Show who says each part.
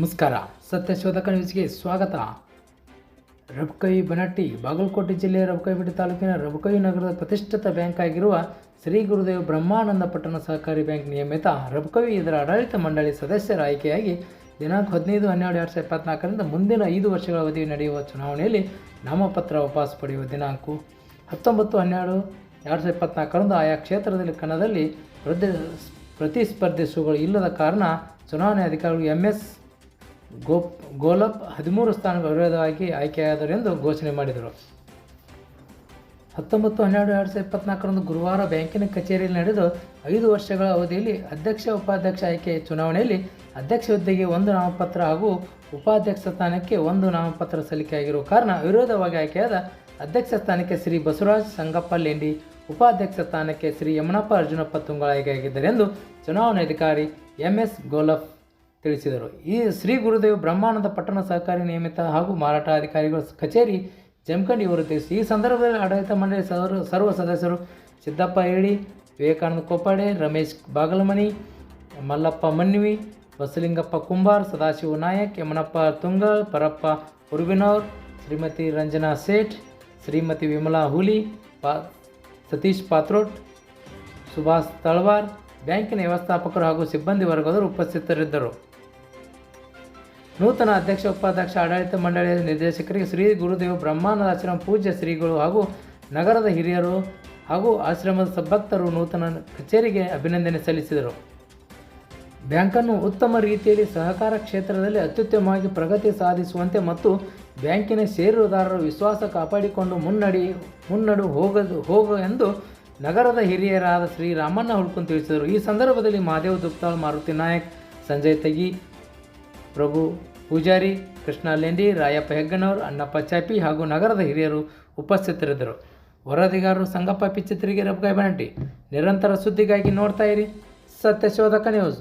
Speaker 1: ನಮಸ್ಕಾರ. ಸತ್ಯಶೋಧಕ ನ್ಯೂಸ್ಗೆ ಸ್ವಾಗತ. ರಬಕವಿ ಬನಟ್ಟಿ, ಬಾಗಲಕೋಟೆ ಜಿಲ್ಲೆಯ ರಬಕವಿಬೆಟ್ಟಿ ತಾಲೂಕಿನ ರಬಕವಿ ನಗರದ ಪ್ರತಿಷ್ಠಿತ ಬ್ಯಾಂಕ್ ಆಗಿರುವ ಶ್ರೀ ಗುರುದೇವ್ ಬ್ರಹ್ಮಾನಂದ ಪಟ್ಟಣ ಸಹಕಾರಿ ಬ್ಯಾಂಕ್ ನಿಯಮಿತ ರಬಕವಿ ಇದರ ಆಡಳಿತ ಮಂಡಳಿ ಸದಸ್ಯರ ಆಯ್ಕೆಯಾಗಿ ದಿನಾಂಕ ಹದಿನೈದು, ಹನ್ನೆರಡು, ಎರಡು ಸಾವಿರದ ಇಪ್ಪತ್ನಾಲ್ಕರಿಂದ ಮುಂದಿನ ಐದು ವರ್ಷಗಳ ಅವಧಿ ನಡೆಯುವ ಚುನಾವಣೆಯಲ್ಲಿ ನಾಮಪತ್ರ ವಾಪಸ್ ಪಡೆಯುವ ದಿನಾಂಕ. ಹತ್ತೊಂಬತ್ತು, ಹನ್ನೆರಡು, ಎರಡು ಸಾವಿರದ ಇಪ್ಪತ್ನಾಲ್ಕರಂದು ಆಯಾ ಕ್ಷೇತ್ರದಲ್ಲಿ ಕಣದಲ್ಲಿ ಪ್ರತಿ ಇಲ್ಲದ ಕಾರಣ ಚುನಾವಣೆ ಅಧಿಕಾರಿಗಳು ಎಂ ಎಸ್ ಗೋಪ್ ಗೋಲಪ್ ಹದಿಮೂರು ಸ್ಥಾನಗಳ ವಿರೋಧವಾಗಿ ಆಯ್ಕೆಯಾದರೆಂದು ಘೋಷಣೆ ಮಾಡಿದರು. ಹತ್ತೊಂಬತ್ತು, ಹನ್ನೆರಡು, ಎರಡು ಸಾವಿರದ ಇಪ್ಪತ್ನಾಲ್ಕರಂದು ಗುರುವಾರ ಬ್ಯಾಂಕಿನ ಕಚೇರಿಯಲ್ಲಿ ನಡೆದು ಐದು ವರ್ಷಗಳ ಅವಧಿಯಲ್ಲಿ ಅಧ್ಯಕ್ಷ, ಉಪಾಧ್ಯಕ್ಷ ಆಯ್ಕೆ ಚುನಾವಣೆಯಲ್ಲಿ ಅಧ್ಯಕ್ಷ ಹುದ್ದೆಗೆ ಒಂದು ನಾಮಪತ್ರ ಹಾಗೂ ಉಪಾಧ್ಯಕ್ಷ ಸ್ಥಾನಕ್ಕೆ ಒಂದು ನಾಮಪತ್ರ ಸಲ್ಲಿಕೆಯಾಗಿರುವ ಕಾರಣ ವಿರೋಧವಾಗಿ ಆಯ್ಕೆಯಾದ ಅಧ್ಯಕ್ಷ ಸ್ಥಾನಕ್ಕೆ ಶ್ರೀ ಬಸವರಾಜ್ ಸಂಗಪ್ಪ ಲೆಂಡಿ, ಉಪಾಧ್ಯಕ್ಷ ಸ್ಥಾನಕ್ಕೆ ಶ್ರೀ ಯಮನಪ್ಪ ಅರ್ಜುನಪ್ಪ ತುಂಗಳ ಆಯ್ಕೆಯಾಗಿದ್ದಾರೆಂದು ಚುನಾವಣಾಧಿಕಾರಿ ಎಂ ಎಸ್ ಗೋಲಫ್ ತಿಳಿಸಿದರು. ಈ ಶ್ರೀ ಗುರುದೇವ್ ಬ್ರಹ್ಮಾನಂದ ಪಟ್ಟಣ ಸಹಕಾರಿ ನಿಯಮಿತ ಹಾಗೂ ಮಾರಾಟ ಅಧಿಕಾರಿಗಳ ಕಚೇರಿ ಜಮಖಂಡಿ ಇವರು ತಿಳಿಸಿ ಈ ಸಂದರ್ಭದಲ್ಲಿ ಆಡಳಿತ ಮಂಡಳಿ ಸರ್ವ ಸರ್ವ ಸದಸ್ಯರು ಸಿದ್ದಪ್ಪ ಹೇಳಿ, ವಿವೇಕಾನಂದ ಕೊಪ್ಪಾಡೆ, ರಮೇಶ್ ಬಾಗಲಮನಿ, ಮಲ್ಲಪ್ಪ ಮನ್ವಿ, ಬಸಲಿಂಗಪ್ಪ ಕುಂಬಾರ್, ಸದಾಶಿವ ನಾಯಕ್, ಯಮನಪ್ಪ ತುಂಗಲ್, ಪರಪ್ಪ ಉರ್ವಿನೋರ್, ಶ್ರೀಮತಿ ರಂಜನಾ ಸೇಠ್, ಶ್ರೀಮತಿ ವಿಮಲಾ ಹುಲಿ, ಪಾ, ಸತೀಶ್ ಪಾತ್ರೋಟ್, ಸುಭಾಷ್ ತಳವಾರ್, ಬ್ಯಾಂಕಿನ ವ್ಯವಸ್ಥಾಪಕರು ಹಾಗೂ ಸಿಬ್ಬಂದಿ ವರ್ಗದವರು ಉಪಸ್ಥಿತರಿದ್ದರು. ನೂತನ ಅಧ್ಯಕ್ಷ, ಉಪಾಧ್ಯಕ್ಷ, ಆಡಳಿತ ಮಂಡಳಿಯ ನಿರ್ದೇಶಕರಿಗೆ ಶ್ರೀ ಗುರುದೇವ ಬ್ರಹ್ಮಾನಂದ ಆಶ್ರಮ ಪೂಜ್ಯ ಶ್ರೀಗಳು ಹಾಗೂ ನಗರದ ಹಿರಿಯರು ಹಾಗೂ ಆಶ್ರಮದ ಸಭಕ್ತರು ನೂತನ ಕಚೇರಿಗೆ ಅಭಿನಂದನೆ ಸಲ್ಲಿಸಿದರು. ಬ್ಯಾಂಕನ್ನು ಉತ್ತಮ ರೀತಿಯಲ್ಲಿ ಸಹಕಾರ ಕ್ಷೇತ್ರದಲ್ಲಿ ಅತ್ಯುತ್ತಮವಾಗಿ ಪ್ರಗತಿ ಸಾಧಿಸುವಂತೆ ಮತ್ತು ಬ್ಯಾಂಕಿನ ಷೇರುದಾರರು ವಿಶ್ವಾಸ ಕಾಪಾಡಿಕೊಂಡು ಮುನ್ನಡಿ, ಮುನ್ನಡು ಹೋಗದು, ಹೋಗು ಎಂದು ನಗರದ ಹಿರಿಯರಾದ ಶ್ರೀ ರಾಮಣ್ಣ ಹುಡ್ಕೊಂಡು ತಿಳಿಸಿದರು. ಈ ಸಂದರ್ಭದಲ್ಲಿ ಮಹಾದೇವ್ ದುಪ್ತಾಳ್ ಮಾರುತಿ ನಾಯಕ್, ಸಂಜಯ್ ತಗಿ ಪ್ರಭು ಪೂಜಾರಿ ಕೃಷ್ಣ ಲೆಂಡಿ, ರಾಯಪ್ಪ ಹೆಗ್ಗನವರು, ಅಣ್ಣಪ್ಪ ಚಾಪಿ ಹಾಗೂ ನಗರದ ಹಿರಿಯರು ಉಪಸ್ಥಿತರಿದ್ದರು. ವರದಿಗಾರರು ಸಂಗಪ್ಪ ಪಿಚ್ಚಿತ್ರಿಗೆ ರಬ್ಗಾಯ್ ಬಂಟಿ ನಿರಂತರ ಸುದ್ದಿಗಾಗಿ ನೋಡ್ತಾ ಇರಿ ಸತ್ಯಶೋಧಕ ನ್ಯೂಸ್.